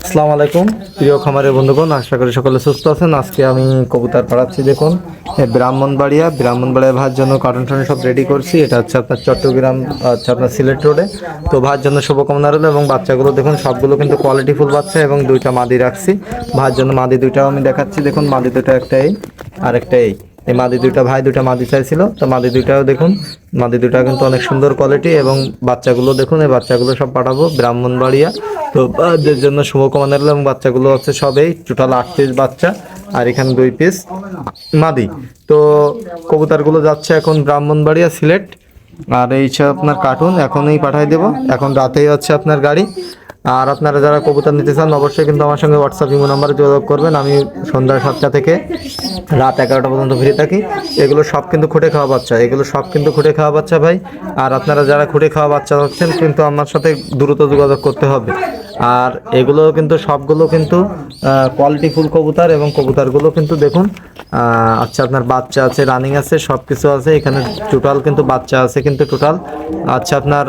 আসসালামু আলাইকুম। প্রিয় খামারের বন্ধুগণ, আশা করি সকলে সুস্থ আছেন। আজকে আমি কবুতর পাড়াচ্ছি, দেখুন। ব্রাহ্মণবাড়িয়া ব্রাহ্মণবাড়িয়া ভার জন্য কার্টন টার্টন সব রেডি করছি। এটা হচ্ছে আপনার চট্টগ্রাম হচ্ছে আপনার সিলেট রোডে তো ভার জন্য শুভকামনা রইল এবং বাচ্চাগুলো, দেখুন, সবগুলো কিন্তু কোয়ালিটি ফুল বাচ্চা এবং দুইটা মাদি রাখছি। ভার জন্য মাদি দুইটাও আমি দেখাচ্ছি, দেখুন, মাদি দুটো একটা এই আর এই। এই মাদি দুইটা ভাই, দুইটা মাদি চাইছিল। তো মাদি দুইটাও দেখুন, মাদি দুইটা কিন্তু অনেক সুন্দর কোয়ালিটি এবং বাচ্চাগুলো দেখুন, এই বাচ্চাগুলো সব পাঠাবো ব্রাহ্মণবাড়িয়া। তো এদের জন্য শুভকামনা রইল এবং বাচ্চাগুলো হচ্ছে সবেই টোটাল আট পিস বাচ্চা আর এখানে দুই পিস মাদি। তো, কবুতরগুলো যাচ্ছে এখন ব্রাহ্মণবাড়িয়া সিলেট। আর এই হচ্ছে আপনার কার্টুন এখনই পাঠিয়ে দেবো। এখন রাতেই হচ্ছে আপনার গাড়ি। আর আপনারা যারা কবুতর নিতে চান, অবশ্যই কিন্তু আমার সঙ্গে হোয়াটসঅ্যাপ ইমো নাম্বারে যোগাযোগ করবেন। আমি সন্ধ্যা সাতটা থেকে রাত এগারোটা পর্যন্ত ফ্রি থাকি। এগুলো সব কিন্তু খুঁটে খাওয়া বাচ্চা। এগুলো সব কিন্তু খুঁটে খাওয়া বাচ্চা ভাই। আর আপনারা যারা খুঁটে খাওয়া বাচ্চা হচ্ছেন কিন্তু আমার সাথে দ্রুত যোগাযোগ করতে হবে। আর এগুলো কিন্তু সবগুলো কিন্তু কোয়ালিটি ফুল কবুতর এবং কবুতরগুলো কিন্তু দেখুন আচ্ছা আপনার বাচ্চা আছে রানিং আছে সব কিছু আছে। এখানে টোটাল কিন্তু বাচ্চা আছে কিন্তু টোটাল আচ্ছা আপনার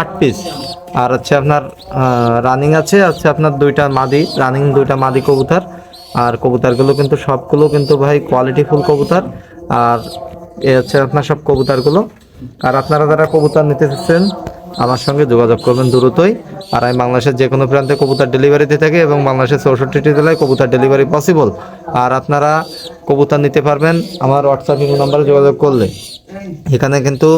আট পিস আর হচ্ছে আপনার রানিং আছে আছে আপনার দুইটা মাদি রানিং দুইটা মাদি কবুতর। আর কবুতরগুলো কিন্তু সবগুলো কিন্তু ভাই কোয়ালিটি ফুল কবুতর। আর এ হচ্ছে আপনার সব কবুতরগুলো। আর আপনারা যারা কবুতর নিতে চাচ্ছেন, আমার সঙ্গে যোগাযোগ করবেন দ্রুতই। আর আমি বাংলাদেশের যে কোনো প্রান্তে কবুতর ডেলিভারি দিয়ে থাকি এবং বাংলাদেশের চৌষট্টিটি জেলায় কবুতর ডেলিভারি পসিবল আর আপনারা কবুতর নিতে পারবেন, আমার হোয়াটসঅ্যাপ নাম্বারে যোগাযোগ করলে। এখানে কিন্তু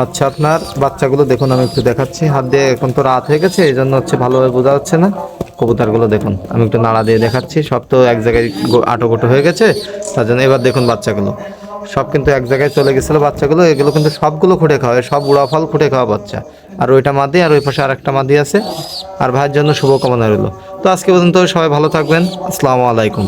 আচ্ছা আপনার বাচ্চাগুলো দেখুন, আমি একটু দেখাচ্ছি। হাত দিয়ে এখন তো রাত হয়ে গেছে, এই জন্য হচ্ছে ভালোভাবে বোঝা যাচ্ছে না। কবুতরগুলো দেখুন, আমি একটু নাড়া দিয়ে দেখাচ্ছি। সব তো এক জায়গায় আটোগোটো হয়ে গেছে, তার জন্য এবার দেখুন বাচ্চাগুলো। সব কিন্তু এক জায়গায় চলে গেছিল বাচ্চাগুলো, এগুলো কিন্তু সবগুলো খুঁটে খাওয়া সব উড়া ফল খুঁটে খাওয়া বাচ্চা। আর ওইটা মাদি, আর ওই পাশে আর একটা মাদি আছে। আর ভাইয়ের জন্য শুভকামনা রইল। তো আজকে পর্যন্ত সবাই ভালো থাকবেন। আসসালামু আলাইকুম।